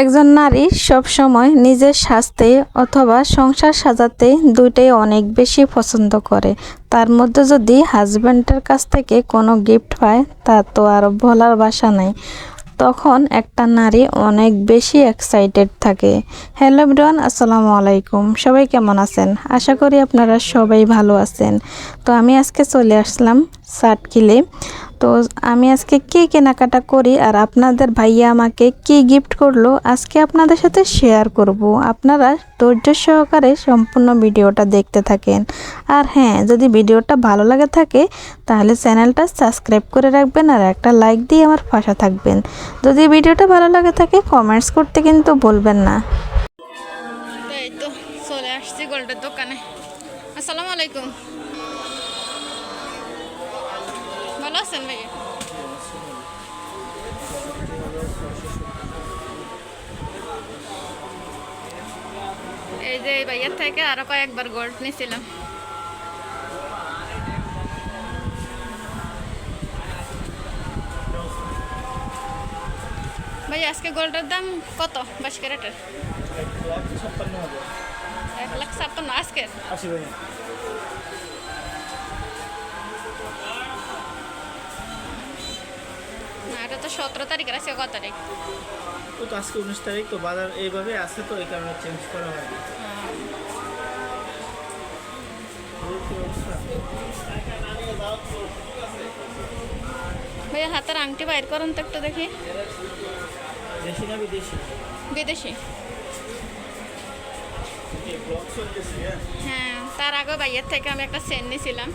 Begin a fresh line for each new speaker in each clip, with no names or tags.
একজন নারী সব সময় নিজের স্বাস্থ্যে অথবা সংসার সাজাতে দুইটাই অনেক বেশি পছন্দ করে। তার মধ্যে যদি হাজব্যান্ডের কাছ থেকে কোনো গিফট পায়, তা তো আর বলার বাসা নেই। তখন একটা নারী অনেক বেশি এক্সাইটেড থাকে। হ্যালো এভরিওয়ান, আসসালামু আলাইকুম। সবাই কেমন আছেন? আশা করি আপনারা সবাই ভালো আছেন। তো আমি আজকে চলে আসলাম সাটকিলে তো আমি আজকে কি কেনাকাটা করি আর আপনাদের ভাইয়া আমাকে কি গিফট করল, আজকে আপনাদের সাথে শেয়ার করব। আপনারা ধৈর্য সহকারে সম্পূর্ণ ভিডিওটা দেখতে থাকেন। আর হ্যাঁ যদি ভিডিওটা ভালো লাগে থাকে, তাহলে চ্যানেলটা সাবস্ক্রাইব করে রাখবেন আর একটা লাইক দিয়ে আমার পাশে থাকবেন। যদি ভিডিওটা ভালো লাগে থাকে কমেন্টস করতে কিন্তু বলবেন না।
তো চলে আসছি গোল্ডের দোকানে। আসসালামু আলাইকুম। ভালো আছেন ভাইয়া এই যে এই ভাইয়ার থেকে আরও কয়েকবার গোল্ড নিয়েছিলাম ভাই আজকে গোল্ডের দাম কত বাইশ ক্যারেটের এক লাখ ছাপ্পান্ন আজকের সতেরো তারিখের আছে কত তারিখ?
ও তো আজকে উনিশ তারিখ তো বাজার এইভাবে আছে তো এই কারণে চেঞ্জ করা হয়
ভাইয়া হাতের আংটি বাইর করুন তো একটু দেখি।
দেশি না বিদেশি?
বিদেশি।
হ্যাঁ?
হ্যাঁ তার আগে ভাইয়ের থেকে আমি একটা সেন নিয়েছিলাম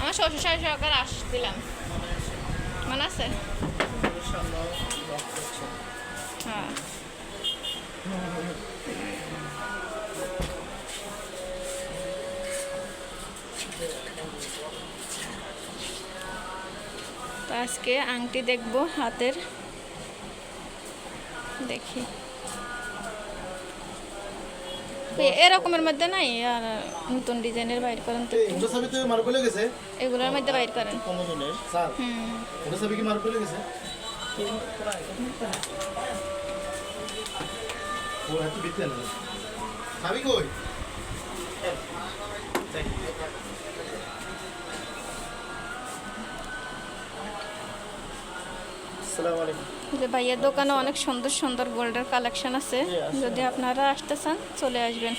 আমার শ্বশুর শাশুড়ি সহকারে আসছিলাম। মনে আছে আজকে আংটি দেখব হাতের। দেখি। এরকমের মধ্যে নাই আর নতুন ডিজাইনের বাইর করেন তো এগুলোর মধ্যে বাইর করেন। হুম।
আসসালামু আলাইকুম।
যে ভাইয়ের দোকানে অনেক সুন্দর সুন্দর গোল্ডের কালেকশন আছে। যদি আপনারা আসতে চান চলে আসবেন।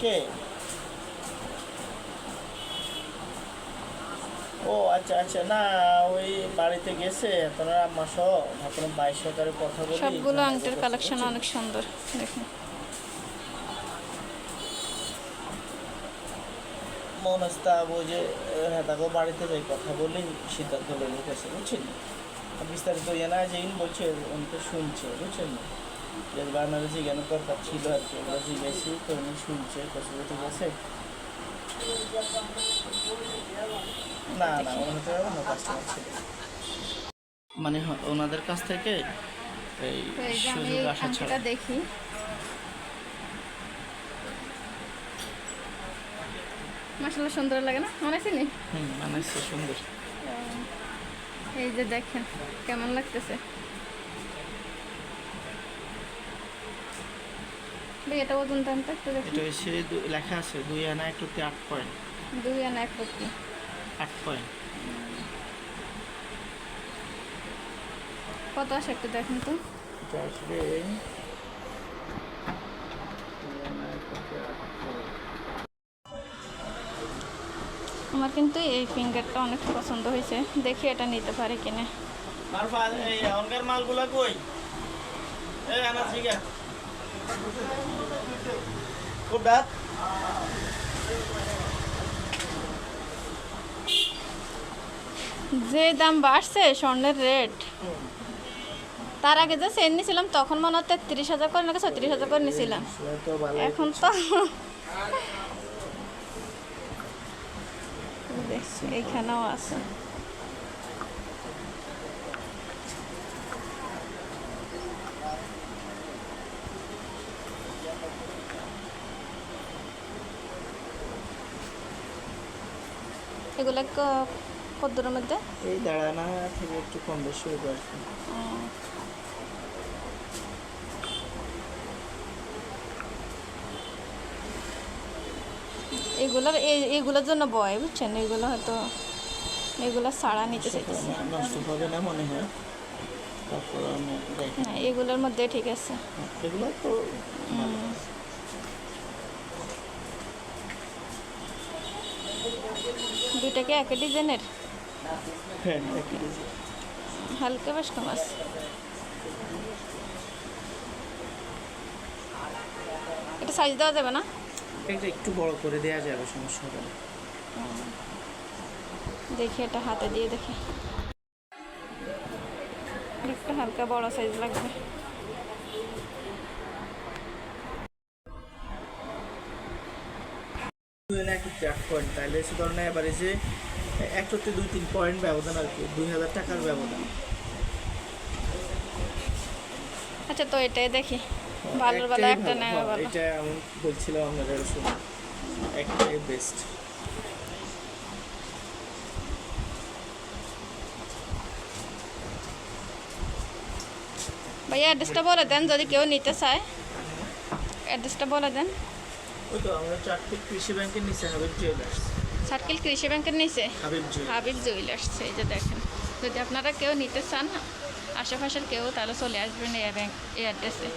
কে? ও আচ্ছা আচ্ছা না ওই বাড়িতে গেছে তোমরা আম্মা সহ ভাবলাম বাইশ সরকারের কথা বলি।
সবগুলো আংটির কালেকশন অনেক সুন্দর দেখুন।
মন আসতা ওই যে হ্যাঁ তাকে বাড়িতে যাই কথা বলি সিদ্ধান্ত নিয়ে নিতেছে বুঝছেন? বিস্তারিত ইয়ে না যেইন বলছে উনি তো শুনছে বুঝছেন? যে বানারে জিজ্ঞানো দরকার ছিল আর কি ওরা জিজ্ঞাসি তো উনি শুনছে কষ্ট ঠিক আছে? না না ওনার তো অন্য কাস্টমার ছিল। মানে ওনাদের কাছ থেকে এই
তো যে
সুযোগ আসা ছাড়া।
দেখি মাসাল্লাহ সুন্দর লাগে না? মনে আছে নি?
সুন্দর।
এই যে দেখেন কেমন লাগতেছে। এটা ওজন দাম তো একটু দেখুন
এটা এসে লেখা আছে দুই আনা একটুতে আট পয়েন্ট
দুই আনা এক রুপি
আট পয়েন্ট
কত আসে একটু দেখেন তো।
এটা আসবে
আমার কিন্তু এই ফিঙ্গারটা অনেক পছন্দ হয়েছে। দেখি এটা নিতে পারে কিনা।
মালগুলা কই? খুব ডাক।
যে দাম বাড়ছে স্বর্ণের রেট। তার আগে যে সেন নিয়েছিলাম তখন মনে হয় তেত্রিশ হাজার করে নাকি ছত্রিশ হাজার করে নিয়েছিলাম এখন তো এইখানেও আছে। এগুলা ক- কত দূরের মধ্যে?
এই দাঁড়ানা থেকে একটু কম বেশি হবে আর কি
ও, এগুলোর এগুলোর জন্য বয় বুঝছেন? এগুলো হয়তো এগুলো সাড়া নিতে চাইতেছে।
নষ্ট হবে না মনে হয়।
এগুলোর মধ্যে ঠিক আছে।
এগুলো তো
দুইটা কি একই ডিজাইনের?
হ্যাঁ।
হালকা বেশ কম আছে এটা সাইজ দেওয়া যাবে না?
এটা একটু বড় করে দেওয়া যাবে সমস্যা হবে না।
দেখি এটা হাতে দিয়ে দেখি। একটু হালকা বড় সাইজ লাগবে।
পয়েন্ট তাহলে সে ধরনের একশোতে দুই তিন পয়েন্ট ব্যবধান আর কি দুই হাজার টাকার ব্যবধান।
আচ্ছা তো এটাই দেখি। একটা নেওয়া ভালো।
এটা আমি বলছিলাম আপনাদের শুনে একটাই বেস্ট
ভাইয়া অ্যাড্রেসটা বলে দেন যদি কেউ নিতে চায়। অ্যাড্রেসটা বলে দেন।
ওই তো আমরা চারটি কৃষি ব্যাংকের নিচে হাবিব জুয়েলার্স
সার্কেল কৃষি ব্যাংকের নিচে?
হাবিব জুয়েলার্স
হাবিব জুয়েলার্স এই যে দেখেন। যদি আপনারা কেউ নিতে চান আশেপাশের কেউ তাহলে চলে আসবেন এই অ্যাড্রেসে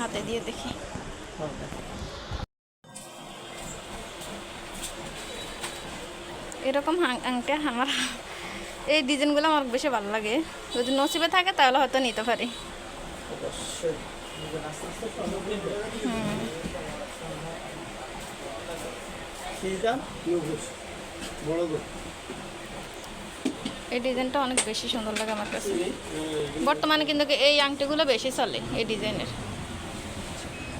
হাতে দিয়ে দেখি। এরকম হাং- আংটি আমার এই ডিজাইনগুলো আমার বেশি ভালো লাগে। যদি নসিবে থাকে তাহলে হয়তো নিতে পারি। এই ডিজাইনটা অনেক বেশি সুন্দর লাগে আমার কাছে। বর্তমানে কিন্তু এই আংটিগুলো বেশি চলে এই ডিজাইনের
রান্না তো পরিচিতই দুই আনা একত্রিশ আটটা ছিয়ানব্বই হাজার ছাপ্পান্ন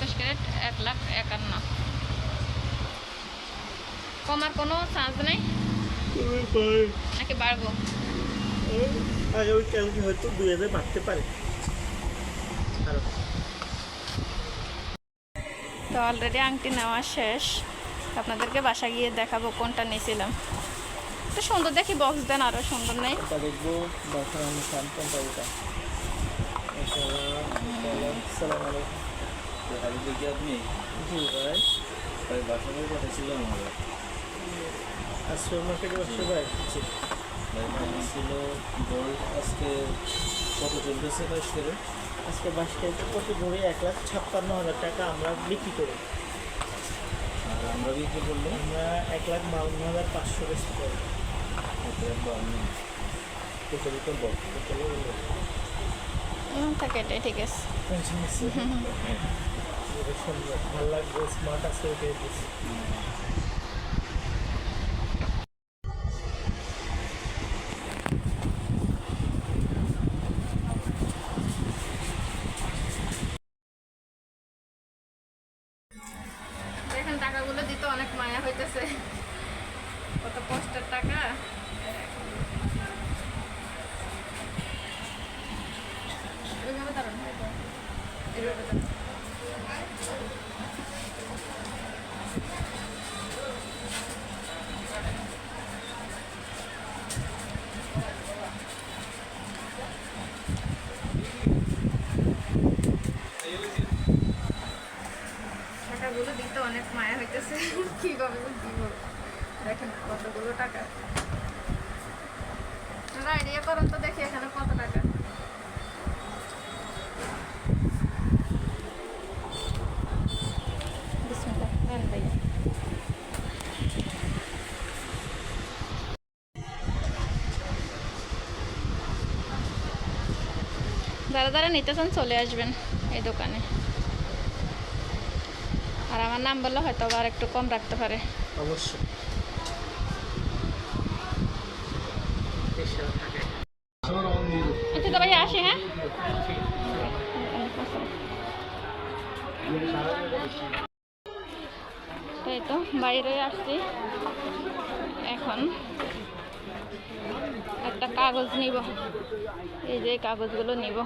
একুশ ক্যারেট এক লাখ একান্ন। কমার কোনো চান্স নেই? নাকি বাড়বো?
হয়তো দুই হাজার বাড়তে পারে?
তো অলরেডি আংটি নেওয়া শেষ। আপনাদেরকে বাসা গিয়ে দেখাবো কোনটা নিয়েছিলাম। তো সুন্দর দেখি বক্স দেন আরও সুন্দর নেই।
দেখব? কোনটা সালাম আলাইকুম
আপনি
ভাই
তাই বাসায় পাঠিয়েছিলাম আমরা
আর সুপার মার্কেটে বসে ভাই
ভাই ছিল গোল্ড আজকে কত চলতেছে বাইশ করে
আজকে বাসকাইতে প্রতি ভরি এক লাখ ছাপ্পান্ন হাজার টাকা আমরা বিক্রি করি
আর আমরা বিক্রি করলে
আমরা এক লাখ বাউন্ন হাজার পাঁচশো বেশি করি
থাকে এটাই ঠিক আছে
সুন্দর। ভালো লাগবে স্মার্ট আছে
যারা যারা নিতে চান চলে আসবেন এই দোকানে। আর আমার নাম বললে হয়তো আবার একটু কম রাখতে পারে।
অবশ্যই।
আচ্ছা তো ভাই আসি হ্যাঁ? এই তো বাইরে আসছি। এখন একটা কাগজ নিব। এই যে কাগজগুলো নিব।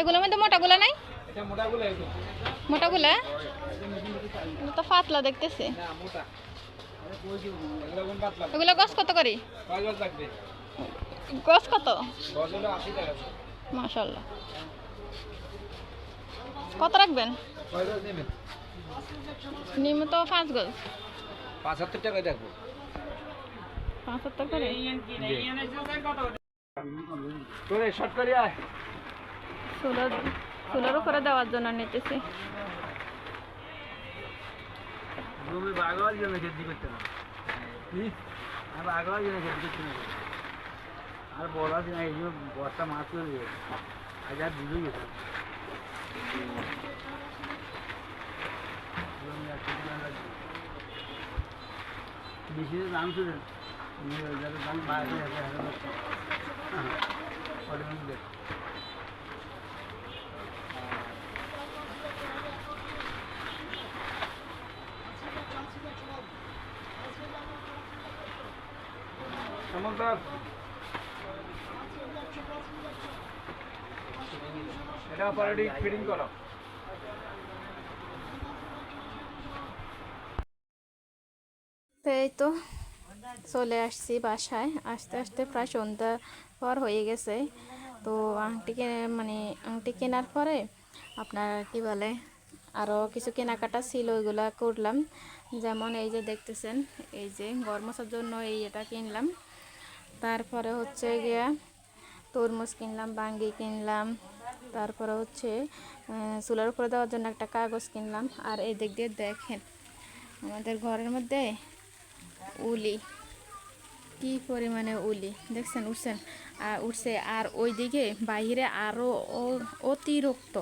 এগুলোর মধ্যে মোটাগুলো নাই? মোটাগুলা তো পাতলা দেখতেছি। এগুলো গছ কত করি? গছ কত? মাশাল্লাহ কত রাখবেন? নিম তো পাঁচ গজ।
পাঁচ হাজার টাকা দেখব।
পাঁচ হাজার করে? চুলোর চুলোর উপরে দেওয়ার জন্য নিতেছি।
জমি বাগাবার জন্য খেতে করতে না আর জন্য খেতে করতে না আর আছে না এই যে বস্তা মাছ দিয়ে আজ আর বুঝে গেছে বেশি দাম ছিল দাম বাইরে আছে হ্যাঁ এটা ফিটিং করো।
এই তো চলে আসছি বাসায়। আস্তে আস্তে প্রায় সন্ধ্যা পর হয়ে গেছে। তো আংটি মানে আংটি কেনার পরে আপনার কি বলে আরও কিছু কেনাকাটা ছিল, ওইগুলো করলাম। যেমন এই যে দেখতেছেন, এই যে গরম মশার জন্য এই এটা কিনলাম। তারপরে হচ্ছে গিয়া তরমুজ কিনলাম, বাঙ্গি কিনলাম। তারপরে হচ্ছে চুলার উপরে দেওয়ার জন্য একটা কাগজ কিনলাম। আর এই দিক দিয়ে দেখেন, আমাদের ঘরের মধ্যে উলি, কি পরিমাণে উলি, দেখছেন উঠছেন? আর উঠছে, আর ওইদিকে বাইরে আরও অতিরিক্ত,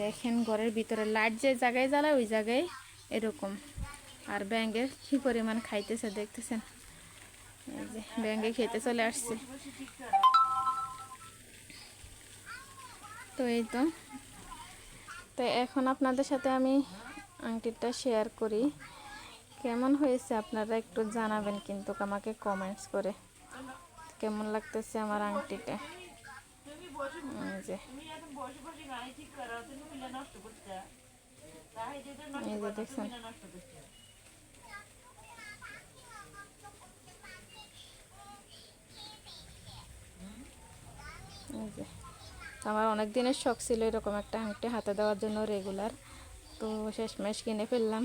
দেখেন ঘরের ভিতরে লাইট যে জায়গায় জ্বালায়, ওই জায়গায় এরকম। আর ব্যাঙ্গে কি পরিমাণ খাইতেছে, দেখতেছেন? ব্যাঙ্গে খেতে চলে আসছে। তো এই তো। তো এখন আপনাদের সাথে আমি আংটিটা শেয়ার করি। কেমন হয়েছে আপনারা একটু জানাবেন কিন্তু আমাকে কমেন্টস করে। কেমন লাগতেছে আমার আংটিটা? দেখছেন। যে। আমার অনেক দিনের শখ ছিল এরকম একটা আংটি হাতে দেওয়ার জন্য রেগুলার তো শেষমেশ কিনে ফেললাম।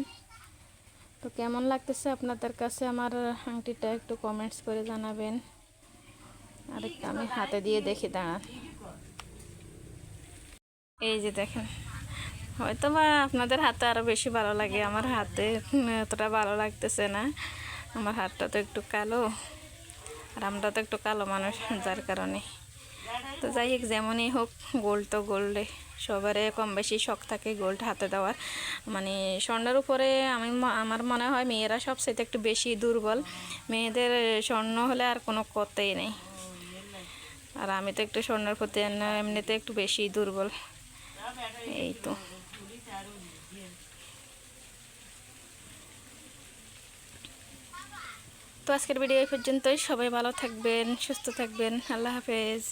তো কেমন লাগতেছে আপনাদের কাছে আমার আংটিটা একটু কমেন্টস করে জানাবেন। আর একটু আমি হাতে দিয়ে দেখি, দাঁড়ান। এই যে দেখেন, হয়তো বা আপনাদের হাতে আরও বেশি ভালো লাগে। আমার হাতে এতটা ভালো লাগতেছে না। আমার হাতটা তো একটু কালো, আর আমরা তো একটু কালো মানুষ, যার কারণে। তো যাই হোক, যেমনই হোক, গোল্ড তো গোল্ডে। সবারে কম বেশি শখ থাকে গোল্ড হাতে দেওয়ার। মানে স্বর্ণের উপরে আমি আমার মনে হয় মেয়েরা সবচেয়ে একটু বেশি দুর্বল। মেয়েদের স্বর্ণ হলে আর কোনো কথাই নেই। আর আমি তো একটু স্বর্ণের প্রতি এমনিতে একটু বেশি দুর্বল। এই তো। তো আজকের ভিডিও এই পর্যন্তই। সবাই ভালো থাকবেন, সুস্থ থাকবেন। আল্লাহ হাফেজ।